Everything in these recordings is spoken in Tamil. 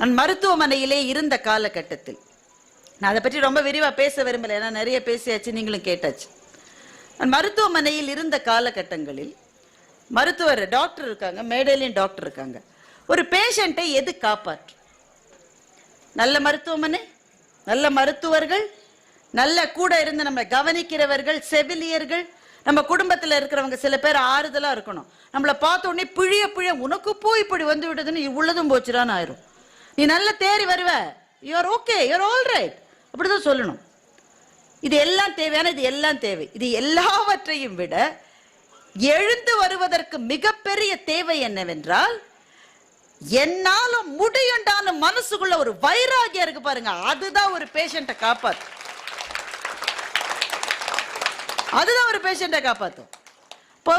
நான் மருத்துவமனையிலே இருந்த காலகட்டத்தில். நான் அதை பற்றி ரொம்ப விரிவாக பேச விரும்பலை ஏன்னா நிறைய பேசியாச்சு நீங்களும் கேட்டாச்சு. நான் மருத்துவமனையில் இருந்த காலகட்டங்களில் மருத்துவர் டாக்டர் இருக்காங்க மேடையிலையும் டாக்டர் இருக்காங்க. ஒரு பேஷண்ட்டை எது காப்பாற்று நல்ல மருத்துவமனை நல்ல மருத்துவர்கள் நல்ல கூட இருந்து நம்ம கவனிக்கிறவர்கள் செவிலியர்கள் நம்ம குடும்பத்தில் இருக்கிறவங்க சில பேர் ஆறுதலாக இருக்கணும். நம்மளை பார்த்த உடனே பிழிய பிழிய உனக்கு போய் இப்படி வந்து விட்டதுன்னு இவ்வளதும் போச்சுடான்னு ஆயிரும். நீ நல்ல தேறி வருவ. You are okay you are all right அப்படிதான் சொல்லணும். இது எல்லாம் தேவையான இது எல்லாம் தேவை. இது எல்லாவற்றையும் விட எழுந்து வருவதற்கு மிகப்பெரிய தேவை என்னவென்றால் என்னால முடியுண்டான மனசுக்குள்ள ஒரு வைராகியம் இருக்கு பாருங்க. அதுதான் ஒரு பேஷண்ட்டை காப்பாத்து அதுதான் ஒரு பேஷண்ட்டை காப்பாத்தும். இப்போ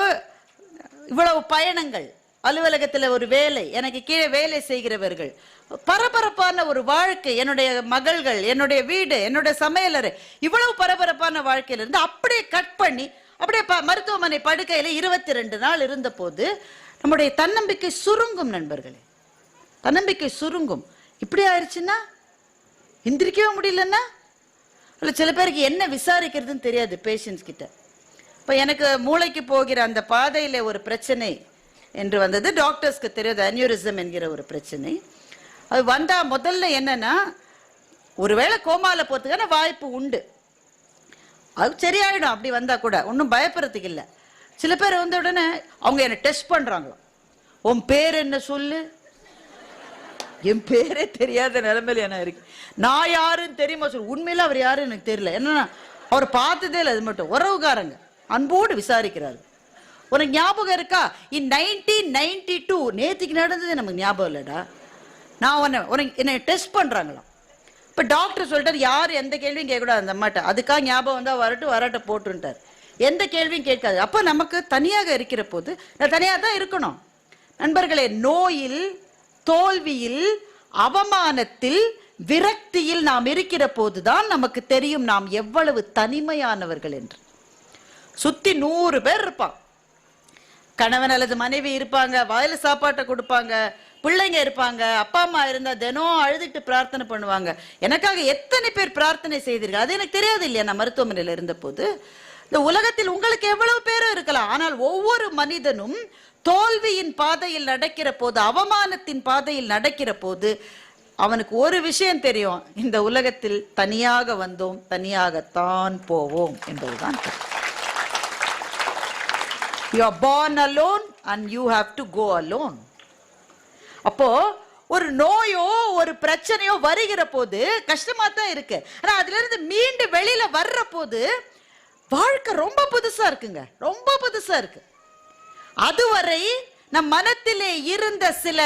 இவ்வளவு பயணங்கள். அலுவலகத்துல ஒரு வேலை எனக்கு கீழே வேலை செய்கிறவர்கள் பரபரப்பான ஒரு வாழ்க்கை என்னுடைய மகள்கள் என்னுடைய வீடு என்னுடைய சமையலறை இவ்வளவு பரபரப்பான வாழ்க்கையில இருந்து அப்படியே கட் பண்ணி அப்படியே ப- மருத்துவமனை படுக்கையில இருபத்தி ரெண்டு நாள் இருந்த போது நம்முடைய தன்னம்பிக்கை சுருங்கும் நண்பர்களே. தன்னம்பிக்கை சுருங்கும். இப்படி ஆயிடுச்சுன்னா எந்திரிக்கவே முடியலன்னா? இல்லை சில பேருக்கு என்ன விசாரிக்கிறதுன்னு தெரியாது பேஷண்ட்ஸ் கிட்ட. இப்போ எனக்கு மூளைக்கு போகிற அந்த பாதையில் ஒரு பிரச்சனை என்று வந்தது. டாக்டர்ஸ்க்கு தெரியாது அன்யூரிசம் என்கிற ஒரு பிரச்சனை. அது வந்தால் முதல்ல என்னன்னா ஒருவேளை கோமால போகிறதுக்கான வாய்ப்பு உண்டு. அது சரியாயிடும். அப்படி வந்தால் கூட ஒன்றும் பயப்படுறதுக்கு இல்லை. சில பேர் வந்த உடனே அவங்க என்னை டெஸ்ட் பண்ணுறாங்க உன் பேர் என்ன சொல்லு? என் பேரே தெரியாத நிலைமையில என்ன இருக்கு நான் யாருன்னு தெரியுமா சொல்லு. உண்மையில அவர் யாருன்னு எனக்கு தெரியல. என்னன்னா அவர் பார்த்ததே இல்லை அது மட்டும். உறவுக்காரங்க. அன்போடு விசாரிக்கிறாரு. உனக்கு ஞாபகம் இருக்கா? இன் நைன்டீன் நைன்டி டூ நேற்றுக்கு நடந்தது நமக்கு ஞாபகம் இல்லைடா. நான் உன்னை உனக்கு என்னை டெஸ்ட் பண்ணுறாங்களாம் இப்போ டாக்டர் சொல்லிட்டார் யார் எந்த கேள்வியும் கேட்கக்கூடாது அந்த அம்மாட்ட. அதுக்காக ஞாபகம் வந்தால் வரட்டும் வரட்டை போட்டுன்ட்டார் எந்த கேள்வியும் கேட்காது. அப்போ நமக்கு தனியாக இருக்கிற போது நான் தனியாக தான் இருக்கணும். நண்பர்களே நோயில் தோல்வியில் அவமானத்தில் விரக்தியில் நாம் இருக்கிற போதுதான் நமக்கு தெரியும் நாம் எவ்வளவு தனிமையானவர்கள் என்று. சுத்தி நூறு பேர் இருப்பான் கணவன் அல்லது மனைவி இருப்பாங்க வாயில சாப்பாட்டை கொடுப்பாங்க பிள்ளைங்க இருப்பாங்க அப்பா அம்மா இருந்தா தினம் அழுதுட்டு பிரார்த்தனை பண்ணுவாங்க. எனக்காக எத்தனை பேர் பிரார்த்தனை செய்தீர்கள்? அது எனக்கு தெரியாது இல்லையா? நான் மருத்துவமனையில் இருந்தபோது. இந்த உலகத்தில் உங்களுக்கு எவ்வளவு பேரும் இருக்கலாம். ஆனால் ஒவ்வொரு மனிதனும் தோல்வியின் பாதையில் நடக்கிற போது அவமானத்தின் பாதையில் நடக்கிற போது அவனுக்கு ஒரு விஷயம் தெரியும். இந்த உலகத்தில் தனியாக வந்தோம் தனியாகத்தான் போவோம் என்பதுதான் you are born alone and you have to go alone அப்போ ஒரு நோயோ ஒரு பிரச்சனையோ வருகிற போது கஷ்டமா தான் இருக்கு. ஆனா அதுல இருந்து மீண்டு வெளியில வர்ற போது வாழ்க்கை ரொம்ப புதுசா இருக்குங்க. ரொம்ப புதுசா இருக்கு. அதுவரை நம் மனத்திலே இருந்த சில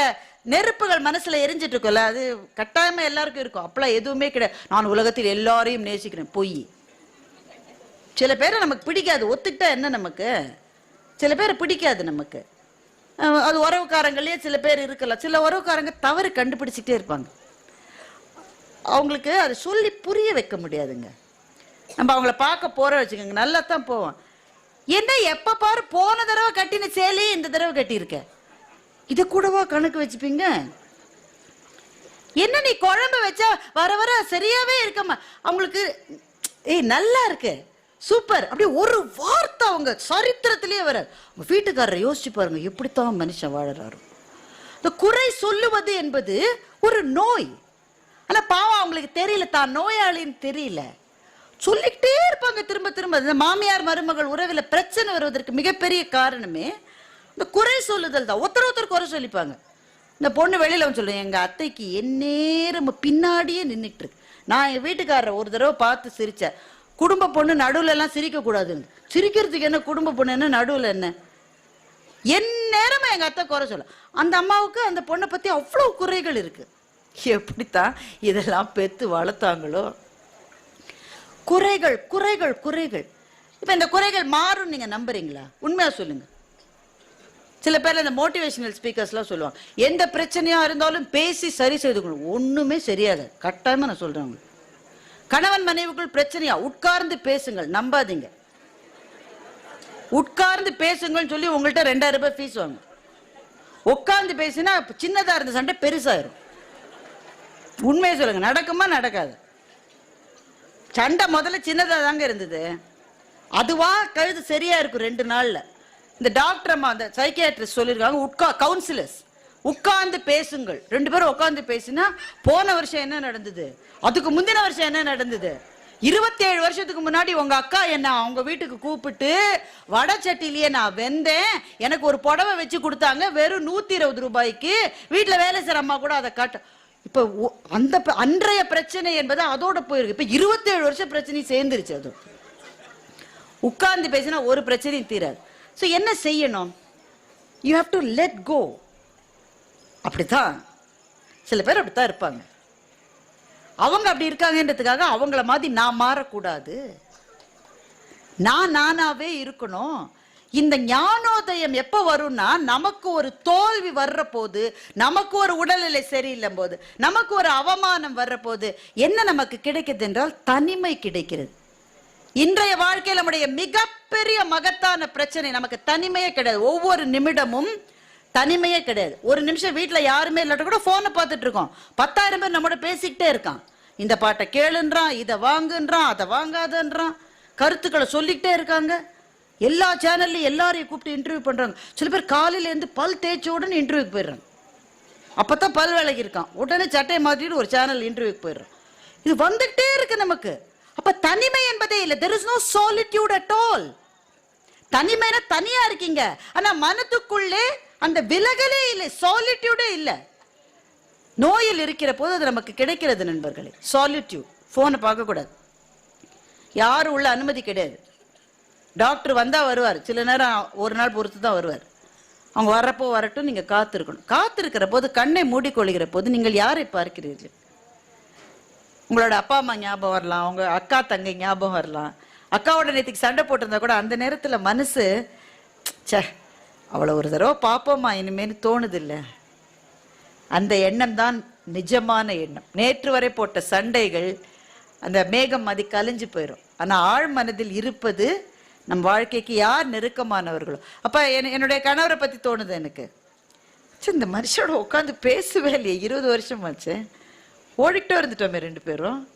நெருப்புகள் மனசுல எரிஞ்சிட்டு இருக்கும்ல அது கட்டாயமா எல்லாருக்கும் இருக்கும். அப்பெல்லாம் எதுவுமே கிடையாது. நான் உலகத்தில் எல்லாரையும் நேசிக்கிறேன் பொய். சில பேரை நமக்கு பிடிக்காது ஒத்துக்கிட்டா என்ன நமக்கு? சில பேர் பிடிக்காது நமக்கு. அது உறவுக்காரங்களே சில பேர் இருக்கலாம். சில உறவுக்காரங்க தவறு கண்டுபிடிச்சிட்டே இருப்பாங்க. அவங்களுக்கு அதை சொல்லி புரிய வைக்க முடியாதுங்க. நம்ம அவங்கள பார்க்க போற வச்சுக்கோங்க. நல்லா தான் போவோம். என்ன எப்ப பாரு போன தடவை கட்டின சேலையே இந்த தடவை கட்டியிருக்க. இதை கூடவா கணக்கு வச்சுப்பீங்க? என்ன நீ குழம்பு வச்சா வர வர சரியாவே இருக்கமா அவங்களுக்கு ஏய் நல்லா இருக்கு. சூப்பர். அப்படியே ஒரு வார்த்தை அவங்க சரித்திரத்திலேயே வர வீட்டுக்காரரை யோசிச்சு பாருங்க எப்படித்தான் மனுஷன் வாழறாரு. இந்த குறை சொல்லுவது என்பது ஒரு நோய். ஆனா பாவம் அவங்களுக்கு தெரியல தான் நோயாளின்னு தெரியல. சொல்லிக்கிட்டே இருப்பாங்க திரும்ப திரும்ப. இந்த மாமியார் மருமகள் உறவுல பிரச்சனை வருவதற்கு மிகப்பெரிய காரணமே இந்த குறை சொல்லுதல் தான். ஒருத்தர் ஒருத்தர் குறை சொல்லிப்பாங்க. இந்த பொண்ணு வெளியில வந்து சொல்லுவேன் எங்க அத்தைக்கு எந்நேரம் பின்னாடியே நின்றுட்டு இருக்கு. நான் என் வீட்டுக்காரரை ஒரு தடவை பார்த்து சிரிச்சேன். குடும்ப பொண்ணு நடுவில் எல்லாம் சிரிக்க கூடாதுன்னு. சிரிக்கிறதுக்கு என்ன குடும்ப பொண்ணு என்ன நடுவில் என்ன? என் நேரமும் எங்க அத்தை குறை சொல்ல. அந்த அம்மாவுக்கு அந்த பொண்ணை பத்தி அவ்வளவு குறைகள் இருக்கு. எப்படித்தான் இதெல்லாம் பெத்து வளர்த்தாங்களோ? குறைகள் குறைகள் குறைகள். இப்ப இந்த குறைகள் மாறும் நீங்க நம்புறீங்களா? உண்மையா சொல்லுங்க. சில பேர் இந்த மோட்டிவேஷனல் ஸ்பீக்கர்ஸ்லாம் சொல்லுவாங்க. எந்த பிரச்சனையா இருந்தாலும் பேசி சரி செய்து கொள்ளும் ஒண்ணுமே சரியாது கட்டாயமா நான் சொல்றேன் கணவன் மனைவிக்குள் பிரச்சனையா? உட்கார்ந்து பேசுங்கள். நம்பாதீங்க. உட்கார்ந்து பேசுங்கள்னு சொல்லி உங்கள்கிட்ட ரெண்டாயிரம் ரூபாய் ஃபீஸ் வாங்க உட்கார்ந்து பேசினா சின்னதா இருந்த சண்டை பெருசாயிரும். உண்மையை சொல்லுங்க. நடக்குமா? நடக்காது. சண்டை முதல்ல சின்னதாக தாங்க இருந்தது. அதுவா கழுது சரியா இருக்கும் ரெண்டு நாள்ல. இந்த டாக்டர் அம்மா அந்த சைக்கியாட்ரிஸ்ட் சொல்லியிருக்காங்க. உட்கா கவுன்சிலர்ஸ் உட்கார்ந்து பேசுங்கள். ரெண்டு பேரும் உட்கார்ந்து பேசினா போன வருஷம் என்ன நடந்தது? அதுக்கு முந்தின வருஷம் என்ன நடந்தது? இருபத்தேழு வருஷத்துக்கு முன்னாடி உங்க அக்கா என்ன அவங்க வீட்டுக்கு கூப்பிட்டு வடை சட்டிலேயே நான் வெந்தேன். எனக்கு ஒரு புடவை வச்சு கொடுத்தாங்க. வெறும் நூத்தி இருபது ரூபாய்க்கு. வீட்டுல வேலை செய்யற அம்மா கூட அதை காட்ட இப்ப அந்த அன்றைய பிரச்சனை என்பது அதோட போயிருக்கு. இப்ப இருபத்தேழு வருஷம் பிரச்சனையும் சேர்ந்துருச்சு அது. உட்கார்ந்து பேசினா ஒரு பிரச்சனையும் தீராது. ஸோ என்ன செய்யணும்? You have to let go அப்படித்தான். சில பேர் அப்படித்தான் இருப்பாங்க. அவங்க அப்படி இருக்காங்கன்றதுக்காக அவங்கள மாதிரி நான் மாறக்கூடாது. நான் நானாவே இருக்கணும். இந்த ஞானோதயம் எப்போ வரும்னா நமக்கு ஒரு தோல்வி வர்ற போது நமக்கு ஒரு உடல்நிலை சரியில்லை போது நமக்கு ஒரு அவமானம் வர்ற போது என்ன நமக்கு கிடைக்குது என்றால் தனிமை கிடைக்கிறது. இன்றைய வாழ்க்கையில் நம்முடைய மிகப்பெரிய மகத்தான பிரச்சனை நமக்கு தனிமையே கிடையாது. ஒவ்வொரு நிமிடமும் தனிமையே கிடையாது. ஒரு நிமிஷம் வீட்டில் யாருமே இல்லாட்ட கூட ஃபோனை பார்த்துட்டு இருக்கோம் பத்தாயிரம் பேர் நம்மளோட பேசிக்கிட்டே இருக்கான். இந்த பாட்டை கேளுன்றான் இதை வாங்குன்றான் அதை வாங்காதன்றான். கருத்துக்களை சொல்லிக்கிட்டே இருக்காங்க. எல்லா சேனல்லையும் எல்லாரையும் கூப்பிட்டு இன்டர்வியூ பண்ணுறாங்க சில பேர் காலையிலேருந்து பல் தேய்ச்ச உடனே இன்டர்வியூக்கு போயிடுறாங்க. அப்பதான் பல் வேலைக்கு இருக்கான். உடனே சட்டையை மாற்றிட்டு ஒரு சேனல் இன்டர்வியூக்கு போயிடுறான். இது வந்துகிட்டே இருக்கு நமக்கு. அப்போ தனிமை என்பதே இல்லை. There is no solitude at all தனிமைனா தனியாக இருக்கீங்க. ஆனால் மனதுக்குள்ளே அந்த விலகலே இல்லை சாலிட்யூடே இல்லை. நோயில் இருக்கிற போது அது நமக்கு கிடைக்கிறது நண்பர்களே. சாலிட்யூட் ஃபோனை பார்க்கக்கூடாது. யாரும் உள்ள அனுமதி கிடையாது. டாக்டர் வந்தால் வருவார். சில நேரம் ஒரு நாள் பொறுத்து தான் வருவார். அவங்க வரப்போ வரட்டும் நீங்கள் காத்திருக்கணும். காத்திருக்கிற போது கண்ணை மூடிக்கொள்கிற போது நீங்கள் யாரை பார்க்கிறீர்கள்? உங்களோட அப்பா அம்மா ஞாபகம் வரலாம். அவங்க அக்கா தங்கை ஞாபகம் வரலாம். அக்காவோட நேற்றுக்கு சண்டை போட்டிருந்தா கூட அந்த நேரத்தில் மனசு சே அவளை ஒரு தடவை பார்ப்போமா இனிமேன்னு தோணுதில்ல. அந்த எண்ணம் தான் நிஜமான எண்ணம். நேற்று வரை போட்ட சண்டைகள் அந்த மேகம் மதி கலைஞ்சு போயிடும் ஆனால் ஆழ் மனதில் இருப்பது நம் வாழ்க்கைக்கு யார் நெருக்கமானவர்களோ. அப்போ என் என்னுடைய கணவரை பற்றி தோணுது எனக்கு. ச்சே, இந்த மனுஷனோட உட்காந்து பேசுவே இல்லையே. இருபது வருஷமாச்சு. ஓடிக்கிட்டே இருந்துட்டோமே ரெண்டு பேரும்.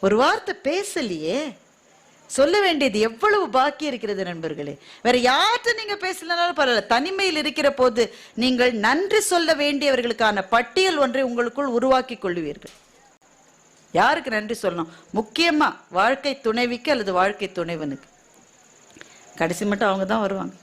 ஒரு வார்த்தை பேசலையே. சொல்ல வேண்டியது எவ்வளவு பாக்கி இருக்கிறது நண்பர்களே. வேற யார்கிட்ட நீங்க பேசலனாலும் பரவாயில்ல. தனிமையில் இருக்கிற போது நீங்கள் நன்றி சொல்ல வேண்டியவர்களுக்கான பட்டியல் ஒன்றை உங்களுக்குள் உருவாக்கி கொள்வீர்கள். யாருக்கு நன்றி சொல்லணும்? முக்கியமா வாழ்க்கை துணைவிக்கு அல்லது வாழ்க்கை துணைவனுக்கு? கடைசி மட்டும் அவங்க தான் வருவாங்க.